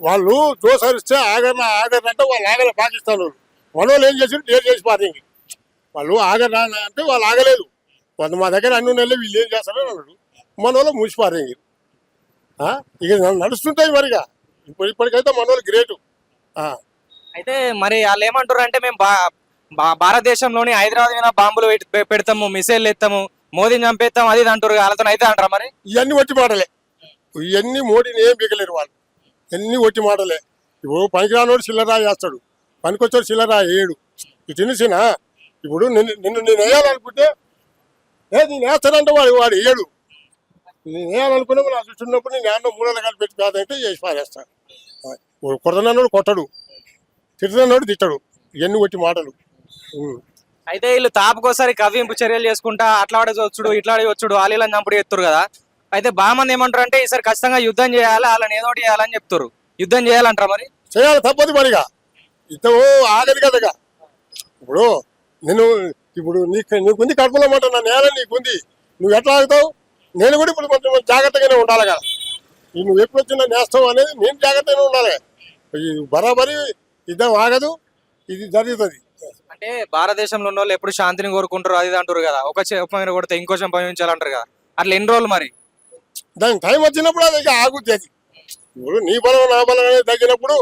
వాళ్ళు దోసరిస్తే ఆగరణ ఆగరణ అంటే వాళ్ళు ఆగలే పాకిస్తాన్ వాళ్ళు మన వాళ్ళు ఏం చేసారు డేర్ చేసి పారింగ్ వాళ్ళు ఆగరణ అంటే వాళ్ళు ఆగలేదు. వాళ్ళు మా దగ్గర అన్ని నెలలు వీళ్ళు ఏం చేస్తారని అన్నాడు. మన వాళ్ళు మూసి పారింగ్ ఇక నడుస్తుంటాయి మరిగా. ఇప్పుడు ఇప్పటికైతే మన వాళ్ళు గ్రేటు అయితే మరి వాళ్ళు ఏమంటారు అంటే మేము భారతదేశంలోని హైదరాబాద్ మీద బాంబులు పెడతాము మిసైల్ ఎత్తాము మోదీని చంపేస్తాం అది అంటారు. వాళ్ళతో అయితే అంటారా మరి? ఇవన్నీ ఒట్టి మాటలే. ఇవన్నీ మోడీని ఏం బిగలేరు వాళ్ళు. ఎన్ని ఒట్టి మాటలే. ఇప్పుడు పనికిరానోడు చిల్లరా చేస్తాడు. పనికొచ్చాడు చిల్లరా వేయడు ఇది తెలిసిన ఇప్పుడు నిన్ను నిన్ను నేను వేయాలనుకుంటే ఏ నేను వేస్తానంటే వాడు వాడు వేయడు నేను వేయాలనుకున్నా నా చుట్టూ ఉన్నప్పుడు నేను ఏమన్నా మూడల కలిపి పెట్టి పేద చేసి పారేస్తాను కొడతనన్నాడు కొట్టడు. తిడుతున్నాడు తిట్టడు. ఇవన్నీ ఒట్టి మాటలు. అయితే వీళ్ళు తాపుకోసారి కవ్వింపు చర్యలు చేసుకుంటా అట్లా వచ్చుడు ఇట్లా ఆడే వచ్చుడు వాళ్ళు చంపుడు ఎత్తురు కదా. అయితే బాగా మంది ఏమంటారు అంటే ఈసారి ఖచ్చితంగా యుద్ధం చేయాలి? వాళ్ళని ఏదో చేయాలని చెప్తారు. యుద్ధం చేయాలంటారా మరి? చేయాలి తప్పదు మరిగా. ఇతవు ఆగదు కదగా ఇప్పుడు నేను ఇప్పుడు నీకు నీకుంది కడుపులో మాట నా నేల నీకుంది. నువ్వు ఎట్లా ఆగుతావు? నేను కూడా ఇప్పుడు కొంచెం జాగ్రత్తగానే ఉండాలి కదా నువ్వు ఎప్పుడు వచ్చినా నేస్తావు అనేది నేను జాగ్రత్తగానే ఉండాలి. బరాబరి యుద్ధం ఆగదు ఇది జరుగుతుంది. అంటే భారతదేశంలో ఉన్న వాళ్ళు ఎప్పుడు శాంతిని కోరుకుంటారు అది అంటారు కదా. ఒక చెప్పమైన కొడితే ఇంకో సంపాదించాలంటారు కదా. అట్లా ఎన్ని రోజులు మరి? దానికి టైం వచ్చినప్పుడు అది ఇక ఆగుద్ది అది ఇప్పుడు నీ బలం నా బలం అనేది తగ్గినప్పుడు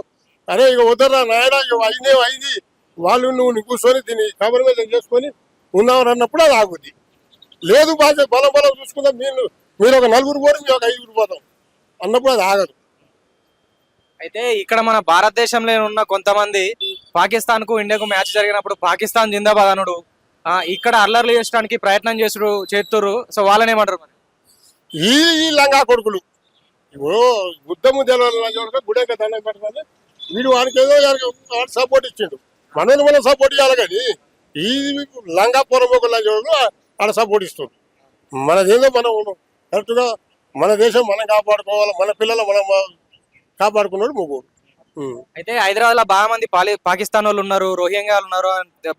అరే ఇక వద్దరా నాయన ఇక అయిందే అయింది. వాళ్ళు నువ్వు కూర్చొని దీన్ని కబర్ మీద చేసుకొని ఉన్నావు అన్నప్పుడు అది ఆగుద్ది. లేదు బాగా బలం బలం చూసుకుందాం మీరు మీరు ఒక నలుగురు పోరు మేము ఒక ఐదుగురు పోతాం. అన్నప్పుడు అది ఆగదు. అయితే ఇక్కడ మన భారతదేశంలో ఉన్న కొంతమంది పాకిస్తాన్కు ఇండియాకు మ్యాచ్ జరిగినప్పుడు పాకిస్తాన్ జిందాబాద్ అనుడు ఇక్కడ అల్లర్లు చేయడానికి ప్రయత్నం చేసుడు చేస్తుర్రు సో వాళ్ళనేమంటారు మరి? ఈ ఈ లంగా కొడుకులు. ఇప్పుడు బుద్ధము తెలవాలి గుడేక దండం పెట్టాలి వీడు వానికి ఏదో వాడు సపోర్ట్ ఇచ్చిండు. మనల్ని మనం సపోర్ట్ ఇవ్వాలి కానీ ఈ లంగా పొరమొక లంచోడు ఆడ సపోర్ట్ ఇస్తుంది మనదేదో మనం కరెక్ట్గా మన దేశం మనం కాపాడుకోవాలి మన పిల్లలు మనం కాపాడుకున్నాడు ముగ్గురు. అయితే హైదరాబాద్లో బాగా మంది పాలి పాకిస్తాన్ వాళ్ళు ఉన్నారు రోహింగ్యా ఉన్నారు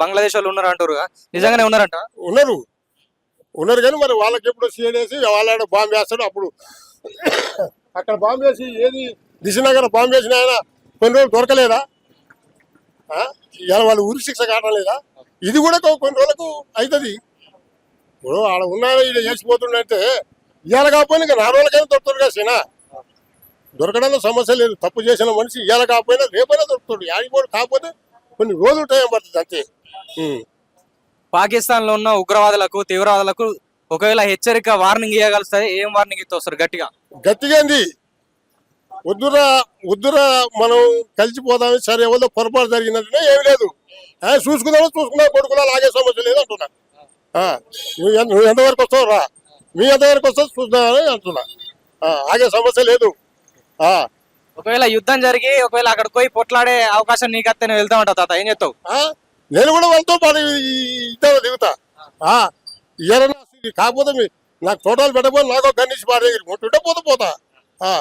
బంగ్లాదేశ్ వాళ్ళు ఉన్నారు అంటారు నిజంగానే ఉన్నారంట? ఉన్నారు. ఉన్నారు కానీ మరి వాళ్ళకి ఎప్పుడు సీడేసి వాళ్ళ బాంబు వేస్తాడు అప్పుడు. అక్కడ బాంబు వేసి ఏది దిశనగర్ బాంబు వేసిన ఆయన కొన్ని రోజులు దొరకలేదా? ఆ? వాళ్ళు ఉరి శిక్ష కావట్లేదా? ఇది కూడా కొన్ని రోజులకు అవుతుంది ఇప్పుడు ఆడ ఉన్నాయో ఇది చేసిపోతుండంటే ఇవాళ కాకపోయినా ఇంకా నాలుగు రోజులకైనా దొరుకుతాడు కదా దొరకడంలో సమస్య లేదు. తప్పు చేసిన మనిషి ఇవాళ కాకపోయినా రేపైనా దొరుకుతాడు. యాడిపోడు కాకపోతే కొన్ని రోజులు టైం పడుతుంది అంతే. పాకిస్తాన్లో ఉన్న ఉగ్రవాదులకు తీవ్రవాదులకు ఒకవేళ హెచ్చరిక వార్నింగ్ ఇవ్వగలుగుతాయి ఏం వార్నింగ్ ఇస్తే వస్తారు గట్టిగా గట్టిగాంది వద్దురా వద్దురా మనం కలిసిపోదాం సరే ఎవరో పొరపాటు జరిగిందంటే ఏమి లేదు. చూసుకుందామో చూసుకుందాం కొడుకులా లాగే సమస్య లేదు అంటున్నా. నువ్వు ఎంత- నువ్వు ఎంతవరకు వస్తావు రా. మీ ఎంతవరకు వస్తావు చూద్దామని అంటున్నా. ఆగే సమస్య లేదు. ఆ, ఒకవేళ యుద్ధం జరిగి ఒకవేళ అక్కడికి పోయి పొట్లాడే అవకాశం నీకు అత్తే నువ్వు వెళ్తా ఉంటావు తాత ఏం చెప్తావు? నేను కూడా వాళ్ళతో పాటు ఇద్దరు దిగుతా. ఆ, ఇయ్యాలన్నా కాకపోతే నాకు టోటల్ పెట్టబోయి నాకు గన్నిసి పాడే ఉంటుంటే పోతే పోతా. ఆ,